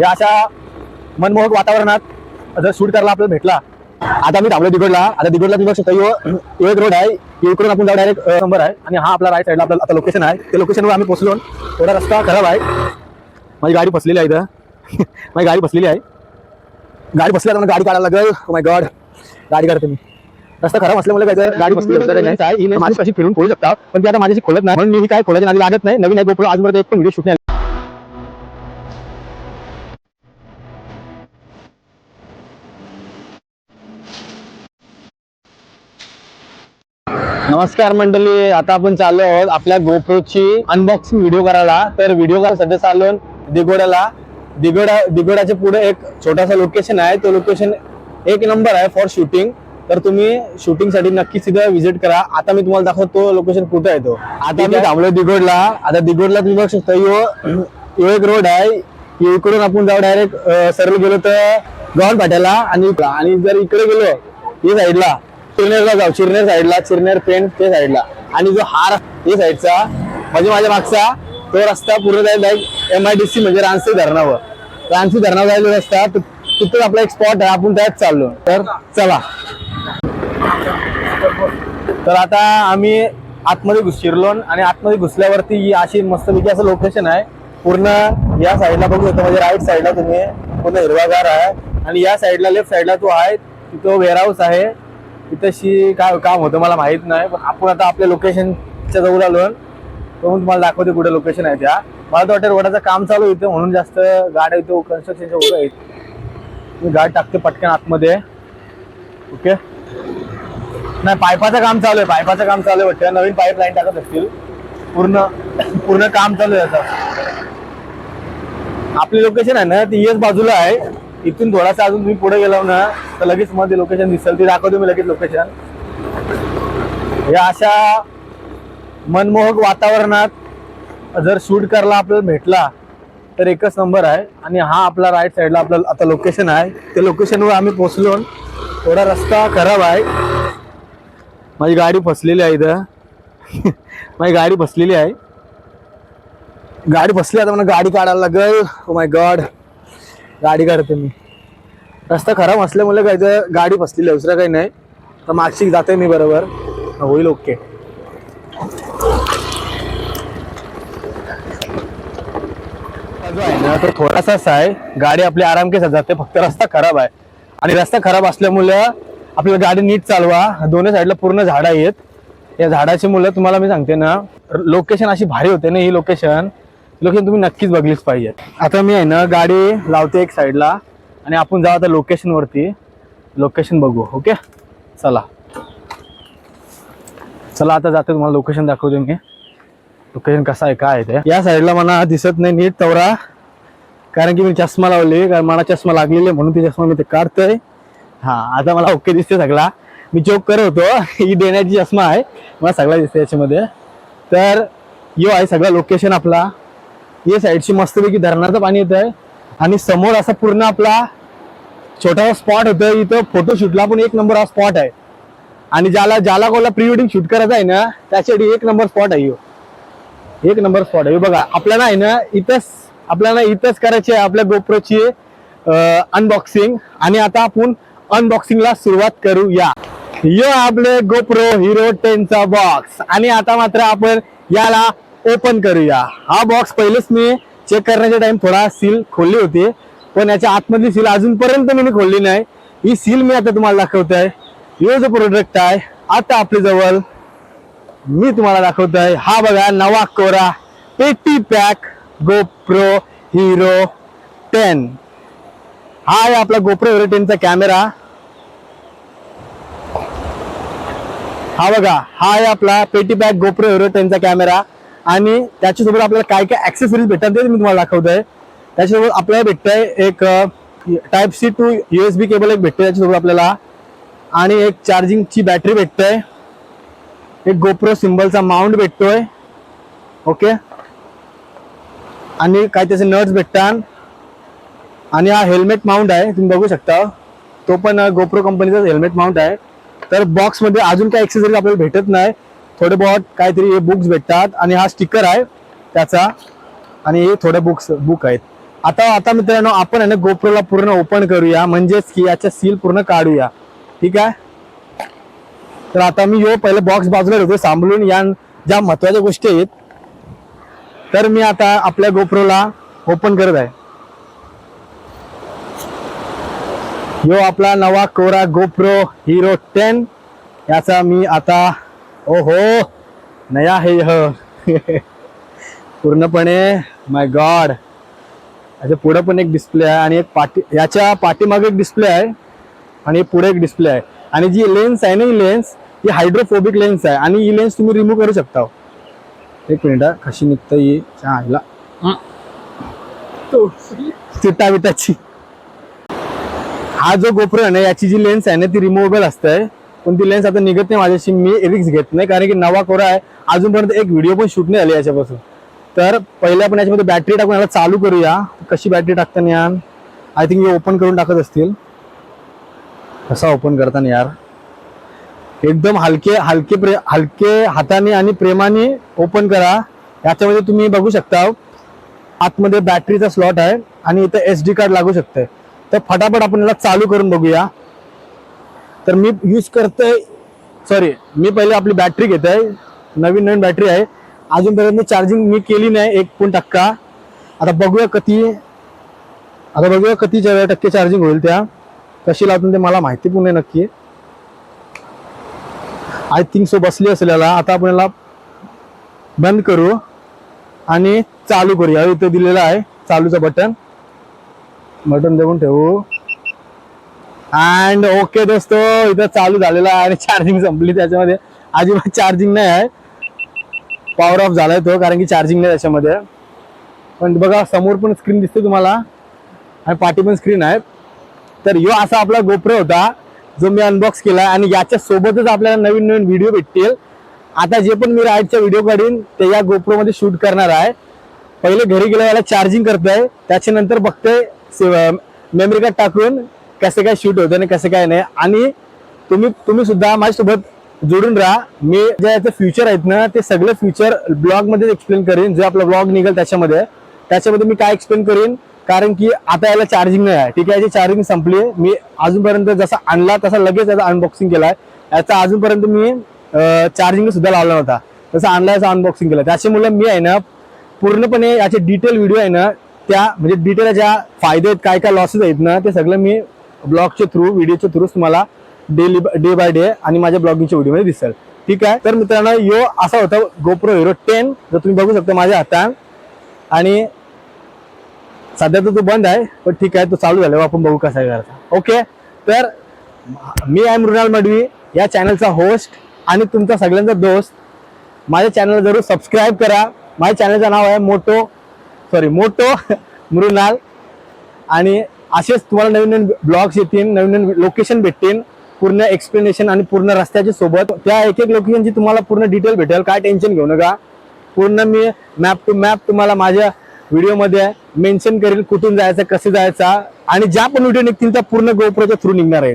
या अशा मनमोहक वातावरणात जर शूट करायला आपल्याला भेटला आता मी थांबलो दिगडला आता दिगडला तुम्ही बघू शकता यो एक रोड आहे. इकडून आपण जाऊ डायरेक्ट नंबर आहे. आणि हा आपला राईट साईडला आपला आता लोकेशन आहे. त्या लोकेशनवर आम्ही पोहोचलो. थोडा रस्ता खराब आहे. माझी गाडी फसलेली आहे इथं. माझी गाडी फसलेली आहे. गाडी फसली आता मला गाडी काढायला लागेल. माय गॉड गाडी काढते मी. रस्ता खराब असल्यामुळे काय तर गाडी. ही माझी कशी फिरून पळू शकता. पण ती आता माझ्याशी खोलत नाही. म्हणून मी काय खोलायची नादी लागत नाही. नवीन आहे गोप्रो आजपर्यंत एक पण व्हिडिओ शूट नाही नमस्कार मंडळी आता आपण चाललो आहोत आपल्या गोप्रोची अनबॉक्सिंग व्हिडिओ करायला. तर व्हिडिओ करायला सध्या चाललो दिगोड्याला दिगोडा दिगोड्याच्या पुढे एक छोटासा लोकेशन आहे. तो लोकेशन एक नंबर आहे फॉर शूटिंग तर तुम्ही शूटिंगसाठी नक्कीच तिथे व्हिजिट करा. आता मी तुम्हाला दाखवतो लोकेशन कुठे आहे तो. आता मी थांबलो दिगोडला आता दिगोडला तुम्ही बघू शकता यो यो एक रोड आहे. इकडून आपण जाऊ डायरेक्ट सरळ गेलो तर गव्हाण फाट्याला आणि आणि जर इकडे गेलो या साईडला चिरनेरला जाऊ. चिरनेर साईडला चिरनेर पेंट ते साईडला आणि जो हार ते साईडचा म्हणजे माझ्या मागचा तो रस्ता पूर्ण जायला एम आय डी सी म्हणजे रानसी धरणावर. रानसी धरणावर जायला रस्ता तिथं आपला एक स्पॉट आहे आपण त्यात चाललो. तर चला. तर आता आम्ही आतमध्ये घुस शिरलो आणि आतमध्ये घुसल्यावरती अशी मस्तपैकी असं लोकेशन आहे. पूर्ण या साईडला बघू शकतो म्हणजे राईट साईडला तुम्ही पूर्ण हिरवागार आहे. आणि या साईडला लेफ्ट साईडला तो आहे तिथं वेअरहाऊस आहे. तिथंशी काय काम होतं मला माहीत नाही पण आपण आता आपल्या लोकेशनच्या जवळ आलो तो मग तुम्हाला दाखवते कुठे लोकेशन आहे त्या. मला तर वाटतं रोडाचं काम चालू आहे इथं म्हणून जास्त गाड्या इथं कन्स्ट्रक्शनच्या उभं आहेत. मी गाडी टाकते पटकन आतमध्ये. ओके? नाही पाईपाचं काम चालू आहे पाईपाचं काम चालू आहे वाटतं. नवीन पाईप लाईन टाकत असतील. पूर्ण पूर्ण काम चालू आहे आता. आपली लोकेशन आहे ना ती येस बाजूला आहे. इथून थोडासा अजून तुम्ही पुढे गेलो ना तर लगेच मध्ये लोकेशन दिसेल. ती दाखवतो मी लगेच लोकेशन या अशा मनमोहक वातावरणात जर शूट करायला आपल्याला भेटला तर एकच नंबर आहे. आणि हा आपला राईट साईडला आपलं आता लोकेशन आहे. त्या लोकेशनवर आम्ही पोचलो थोडा रस्ता खराब आहे. माझी गाडी फसलेली आहे इथं. माझी गाडी फसलेली आहे. गाडी फसली आता मला गाडी काढायला लागेल. ओ माय गॉड गाडी काढते मी. रस्ता खराब असल्यामुळे काय तर गाडी फसलेली आहे दुसरं काही नाही. तर मागशी जाते मी बरोबर. होईल ओके. जो आहे ना तो थोडासाच आहे. गाडी आपली आराम केसात जाते. फक्त रस्ता खराब आहे. आणि रस्ता खराब असल्यामुळं आपल्याला गाडी नीट चालवा. दोन्ही साईडला पूर्ण झाडं आहेत. या झाडाची मुलं तुम्हाला मी सांगते ना लोकेशन अशी भारी होते ना ही लोकेशन. लोकेशन तुम्ही नक्कीच बघलीच पाहिजे. आता मी आहे ना गाडी लावते एक साईडला आणि आपण जाऊ आता लोकेशनवरती लोकेशन बघू ओके? चला. चला आता जाते तुम्हाला लोकेशन दाखवतो मी. लोकेशन कसं आहे काय आहे ते. या साईडला मला दिसत नाही नीट तवरा कारण की मी चष्मा लावले कारण मला चष्मा लागलेले म्हणून ते चष्मा मी ते काढतोय. हा आता मला ओके दिसते सगळा. मी चोक करत होतो ही देण्याची चष्मा आहे. मला सगळा दिसते याच्यामध्ये. तर यो आहे सगळं लोकेशन आपला. या साईडची मस्तपैकी धरणाचं पाणी येत आहे आणि समोर असा पूर्ण आपला छोटासा स्पॉट होतं इथं फोटोशूटला पण एक नंबर हा स्पॉट आहे. आणि ज्याला ज्याला कोणाला प्री वेडिंग शूट करायचं आहे ना त्यासाठी एक नंबर स्पॉट आहे ह्यो. एक नंबर स्पॉट आहे. बघा आपल्याला आहे ना इथंच आपल्याला इथंच करायची आहे आपल्या गोप्रोची अनबॉक्सिंग आणि आता आपण अनबॉक्सिंगला सुरुवात करूया. यो आपले गोप्रो हिरो टेनचा बॉक्स आणि आता मात्र आपण याला ओपन करूया. हा बॉक्स पहिलेच मी चेक करण्याच्या टाइम थोडा सील खोलली होती. पण याच्या आतमधली सील अजूनपर्यंत मी खोलली नाही. ही सील मी आता तुम्हाला दाखवतोय. हे जो प्रोडक्ट आहे आता आपल्या जवळ मी तुम्हाला दाखवतोय. हा बघा नवा कोरा पेटी पॅक गोप्रो हिरो टेन हा आहे आपला गोप्रो हिरो टेनचा कॅमेरा हा बघा हा आहे आपला पेटी पॅक गोप्रो हिरो टेनचा कॅमेरा आणि त्याच्यासोबत आपल्याला काय काय ऍक्सेसरीज भेटतात ते मी तुम्हाला दाखवतोय. त्याच्यासोबत आपल्याला भेटत आहे एक type C two USB cable एक भेटते त्याच्यासोबत आपल्याला. आणि एक चार्जिंगची बॅटरी भेटतंय. एक गोप्रो सिम्बलचा माउंट भेटतोय. ओके आणि काय त्याचे नट्स भेटतात. आणि हा हेल्मेट माउंट आहे तुम्ही बघू शकता. तो पण गोप्रो कंपनीचा हेल्मेट माउंट आहे. तर बॉक्समध्ये अजून काय एक्सेसरीज आपल्याला भेटत नाही. थोडे बहुत काहीतरी हे बुक्स भेटतात आणि हा स्टिकर आहे त्याचा. आणि हे थोडे बुक्स बुक आहेत. आता आता मित्रांनो आपण आहे ना गोप्रोला पूर्ण ओपन करूया. म्हणजेच की याच्या सील पूर्ण काढूया. ठीक आहे? तर आता मी यो पहिले बॉक्स बाजूला ठेवतो सांभाळून या. ज्या महत्त्वाच्या गोष्टी आहेत तर मी आता आपल्या गोप्रोला ओपन करत आहे. यो आपला नवा कोरा गोप्रो हिरो टेन याचा मी आता ओहो नया है यह। पूर्णपणे माय गॉड याच्यापुढे पण एक डिस्प्ले आहे आणि एक पाठी याच्या पाठीमागे एक डिस्प्ले आहे आणि पुढे एक डिस्प्ले आहे. आणि जी लेन्स आहे ना ही लेन्स ही हायड्रोफोबिक लेन्स आहे. आणि ही लेन्स तुम्ही रिमूव्ह करू शकता. एक मिनिट कशी निघतं ही? आईला. चिटा बिटाची हा जो गोप्रो आहे ना याची जी लेन्स आहे ना ती रिमूव्हेबल असते. पण ती लेन्स आता निघत नाही माझ्याशी. मी रिक्स घेत नाही कारण की नवा कोरा आहे. अजूनपर्यंत एक व्हिडिओ पण शूट नाही झाली याच्यापासून. तर पहिल्या आपण याच्यामध्ये बॅटरी टाकून याला चालू करूया. कशी बॅटरी टाकताना यार? आय थिंक हे ओपन करून टाकत असतील. कसा ओपन करताना यार? एकदम हलके हलके प्रे हलके हाताने आणि प्रेमाने ओपन करा. याच्यामध्ये तुम्ही बघू शकता आतमध्ये बॅटरीचा स्लॉट आहे आणि इथं एस डी कार्ड लागू शकतंय. तर फटाफट आपण याला चालू करून बघूया. तर मी यूज करतोय सॉरी मी पहिले आपली बॅटरी घेत आहे नवीन नवीन बॅटरी आहे. अजूनपर्यंत चार्जिंग मी केली नाही एक पण टक्का. आता बघूया कधी आता बघूया किती टक्के चार्जिंग होईल त्या. कशी लावतील ते मला माहिती पण नाही नक्की. आय थिंक सो बसली असेल याला. आता आपण याला बंद करू आणि चालू करूया. इथं दिलेलं आहे चालूचं बटन बटन देऊन ठेवू. अँड ओके दोस्तो इथं चालू झालेला आहे आणि चार्जिंग संपली त्याच्यामध्ये. अजिबात चार्जिंग नाही आहे. पॉवर ऑफ झालाय तो कारण की चार्जिंग नाही त्याच्यामध्ये. पण बघा समोर पण स्क्रीन दिसते तुम्हाला. आणि पाठी पण स्क्रीन आहे. तर यो असा आपला गोप्रो होता जो मी अनबॉक्स केला आणि याच्या सोबतच आपल्याला नवीन नवीन व्हिडिओ भेटतील. आता जे पण मी राईडचा व्हिडिओ काढीन ते या गोप्रोमध्ये शूट करणार आहे. पहिले घरी गेल्या याला चार्जिंग करतोय. त्याच्यानंतर बघतोय मेमरी कार्ड टाकून. कसं काय शूट होतं आणि कसं काय नाही. आणि तुम्ही तुम्ही सुद्धा माझ्यासोबत जोडून राहा. मी जे याचं फ्युचर आहेत ना ते सगळे फ्युचर ब्लॉगमध्ये एक्सप्लेन करीन. जो आपला ब्लॉग निघेल त्याच्यामध्ये. त्याच्यामध्ये मी काय एक्सप्लेन करीन? कारण की आता याला चार्जिंग नाही आहे. ठीक आहे याची चार्जिंग संपली मी अजूनपर्यंत जसा आणला तसा लगेच याचा अनबॉक्सिंग केला आहे याचा अजूनपर्यंत मी चार्जिंग सुद्धा लावला नव्हता. तसा आणला याचा अनबॉक्सिंग केला त्याच्यामुळे मी आहे ना पूर्णपणे याचे डिटेल व्हिडिओ आहे ना त्या म्हणजे डिटेल ज्या फायदे आहेत काय काय लॉसेस आहेत ना ते सगळं मी ब्लॉगच्या थ्रू व्हिडिओच्या थ्रू तुम्हाला डेली डे बाय डे आणि माझ्या ब्लॉगिंगच्या व्हिडिओमध्ये दिसेल. ठीक आहे? तर मित्रांनो यो असा होता गोप्रो हिरो टेन जो तुम्ही बघू शकता माझ्या हातात. आणि सध्या तर तो बंद आहे पण ठीक आहे तो चालू झाला. आपण बघू कसा करायचा ओके? तर मी आहे मृणाल मडवी या चॅनलचा होस्ट आणि तुमचा सगळ्यांचा दोस्त. माझ्या चॅनलला जरूर सबस्क्राईब करा. माझ्या चॅनलचं नाव आहे मोटो सॉरी मोटो मृणाल. आणि असेच तुम्हाला नवीन नवीन ब्लॉग्स येतील नवीन नवीन लोकेशन भेटतील पूर्ण एक्सप्लेनेशन आणि पूर्ण रस्त्याच्या सोबत. त्या एक एक लोकेशनची तुम्हाला पूर्ण डिटेल भेटेल काय टेन्शन घेऊ नका. पूर्ण मी मॅप टू मॅप तुम्हाला माझ्या व्हिडिओमध्ये मेन्शन करेल कुठून जायचं कसं जायचं. आणि ज्या पण व्हिडिओ निघतील त्या पूर्ण गोप्रोच्या थ्रू निघणार आहे